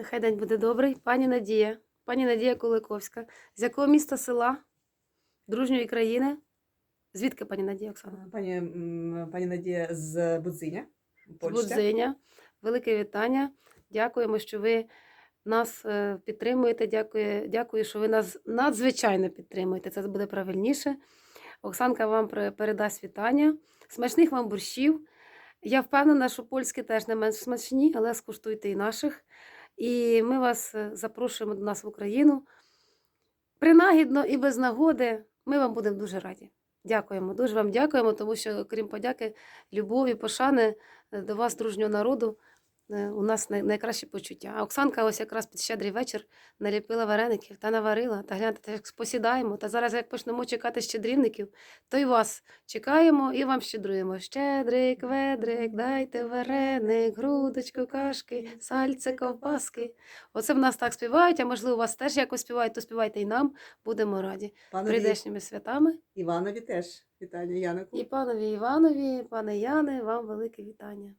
Нехай день буде добрий. Пані Надія, пані Надія Куликовська. З якого міста села дружньої країни? Звідки пані Надія Оксана? Пані, пані Надія з Будзиня, З Будзиня. Велике вітання. Дякуємо, що ви нас е, підтримуєте. Дякую, дякую, що ви нас надзвичайно підтримуєте. Це буде правильніше. Оксанка вам передасть вітання. Смачних вам борщів. Я впевнена, що польські теж не менш смачні, але скуштуйте і наших. І ми вас е, запрошуємо до нас в Україну. Принагідно і без нагоди ми вам будемо дуже раді. Дякуємо, дуже вам дякуємо, тому що, крім подяки, любові, пошани е, до вас, дружнього народу, у нас най- найкращі почуття. А Оксанка ось якраз під щедрий вечір наліпила вареників та наварила. Та гляньте, як посідаємо. Та зараз, як почнемо чекати щедрівників, то й вас чекаємо і вам щедруємо. Щедрик, ведрик, дайте вареник, грудочку, кашки, сальце, ковбаски. Оце в нас так співають, а можливо, у вас теж якось співають, то співайте і нам. Будемо раді. Панові Прийдешніми святами. Іванові теж вітання Янику. І панові Іванові, пане Яне, вам велике вітання.